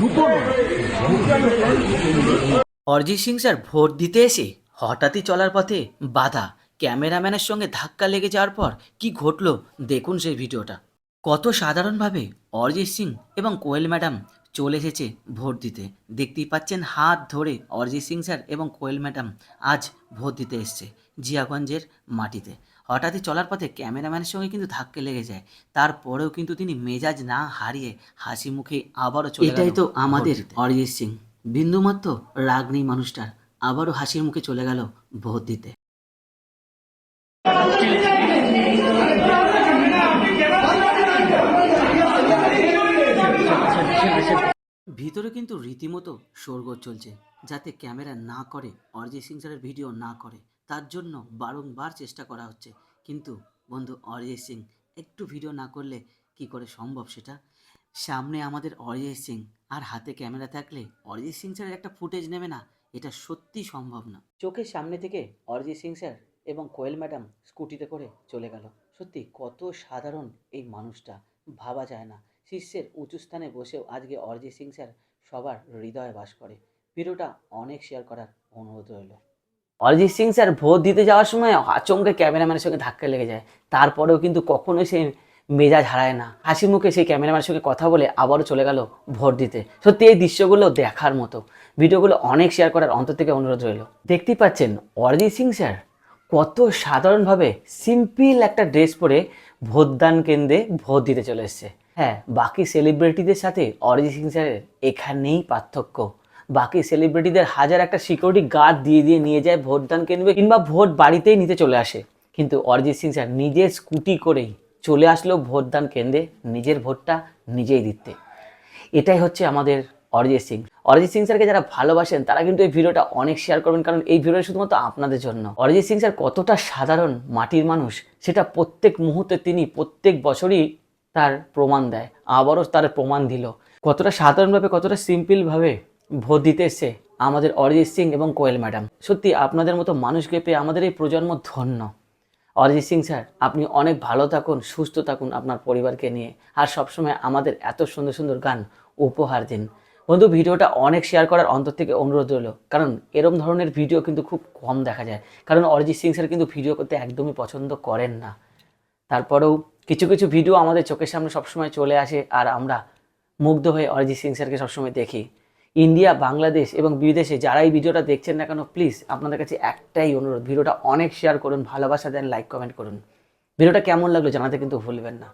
দুটো Arijit Singh sir, vote দিতে এসে হঠাৎই চলার পথে বাধা। ক্যামেরাম্যানের সঙ্গে ধাক্কা লেগে যাওয়ার পর কি ঘটলো দেখুন সেই ভিডিওটা। কত সাধারণভাবে অরিজিৎ সিং এবং কোয়েল ম্যাডাম চলে এসেছে ভোট দিতে। দেখতেই পাচ্ছেন হাত ধরে অরিজিৎ সিং স্যার এবং কোয়েল ম্যাডাম আজ ভোট দিতে এসছে জিয়াগঞ্জের মাটিতে। হঠাৎই চলার পথে ক্যামেরাম্যানের সঙ্গে কিন্তু ধাক্কা লেগে যায়। তারপরেও কিন্তু তিনি মেজাজ না হারিয়ে হাসি মুখে আবারও চলে এটাই তো আমাদের অরিজিৎ সিং। বিন্দুমাত্র রাগ নেই মানুষটার আবারও হাসির মুখে চলে গেল ভোট দিতে। ভিতরে কিন্তু রীতিমতো শোরগোল চলছে, যাতে ক্যামেরা না করে, অরিজিৎ সিং স্যারের ভিডিও না করে। তার জন্য বারংবার চেষ্টা করা হচ্ছে। কিন্তু বন্ধু, অরিজিৎ সিং, একটু ভিডিও না করলে কি করে সম্ভব সেটা? সামনে আমাদের অরিজিৎ সিং, আর হাতে ক্যামেরা থাকলে অরিজিৎ সিং স্যারের একটা ফুটেজ নেবে না, এটা সত্যি সম্ভব না। চোখের সামনে থেকে অরিজিৎ সিং স্যার এবং কোয়েল ম্যাডাম স্কুটিতে করে চলে গেল। সত্যি, কত সাধারণ এই মানুষটা। ভাবা যায় না। শীর্ষের উঁচু স্থানে বসেও আজকে অরিজিৎ সিং স্যার সবার হৃদয়ে বাস করে। ভিডিওটা অনেক শেয়ার করার অনুরোধ রইল। অরিজিৎ সিং স্যার ভোট দিতে যাওয়ার সময় আচমকে ক্যামেরাম্যানের সঙ্গে ধাক্কা লেগে যায়। তারপরেও কিন্তু কখনোই সে মেজাজ হারায় না। হাসি মুখে সেই ক্যামেরাম্যানের সঙ্গে কথা বলে আবারও চলে গেল ভোট দিতে। সত্যি এই দৃশ্যগুলো দেখার মতো। ভিডিওগুলো অনেক শেয়ার করার অন্তর থেকে অনুরোধ রইল। দেখতেই পাচ্ছেন অরিজিৎ সিং স্যার কত সাধারণভাবে সিম্পল একটা ড্রেস পরে ভোটদান কেন্দ্রে ভোট দিতে চলে এসছে। হ্যাঁ বাকি সেলিব্রিটিদের সাথে অরিজিৎ সিং স্যারের এখানেই পার্থক্য। বাকি সেলিব্রিটিদের হাজার একটা সিকিউরিটি গার্ড দিয়ে দিয়ে নিয়ে যায় ভোটদান কেন্দ্রে কিংবা ভোট বাড়িতেই নিতে চলে আসে। কিন্তু অরিজিৎ সিং স্যার নিজের স্কুটি করেই চলে আসলো ভোটদান কেন্দ্রে নিজের ভোটটা নিজেই দিতে। এটাই হচ্ছে আমাদের অরিজিৎ সিং। অরিজিৎ সিং স্যারকে যারা ভালোবাসেন, তারা কিন্তু এই ভিডিওটা অনেক শেয়ার করবেন, কারণ এই ভিডিওটা শুধুমাত্র আপনাদের জন্য। অরিজিৎ সিং স্যার কতটা সাধারণ মাটির মানুষ, সেটা প্রত্যেক মুহূর্তে তিনি প্রত্যেক বছরই তার প্রমাণ দেয়, আবারও তার প্রমাণ দিল। কতটা সাধারণভাবে, কতটা সিম্পলভাবে ভোট দিতে এসছে আমাদের অরিজিৎ সিং এবং কোয়েল ম্যাডাম। সত্যি, আপনাদের মতো মানুষকে পেয়ে আমাদের এই প্রজন্ম ধন্য। অরিজিৎ সিং স্যার, আপনি অনেক ভালো থাকুন, সুস্থ থাকুন আপনার পরিবারকে নিয়ে। আর সবসময় আমাদের এত সুন্দর সুন্দর গান উপহার দিন। বন্ধু, ভিডিওটা অনেক শেয়ার করার অন্তর থেকে অনুরোধ রইল। কারণ এরম ধরনের ভিডিও কিন্তু খুব কম দেখা যায়। কারণ অরিজিৎ সিং স্যার কিন্তু ভিডিও করতে একদমই পছন্দ করেন না। তারপরেও কিছু কিছু ভিডিও আমাদের চোখের সামনে সবসময় চলে আসে আর আমরা মুগ্ধ হয়ে অরিজিৎ সিং স্যারকে সবসময় দেখি। ইন্ডিয়া, বাংলাদেশ এবং বিদেশে যারা এই ভিডিওটা দেখছেন না কেন প্লিজ আপনাদের কাছে একটাই অনুরোধ ভিডিওটা অনেক শেয়ার করুন, ভালোবাসা দেন লাইক কমেন্ট করুন। ভিডিওটা কেমন লাগল জানাতে কিন্তু ভুলবেন না।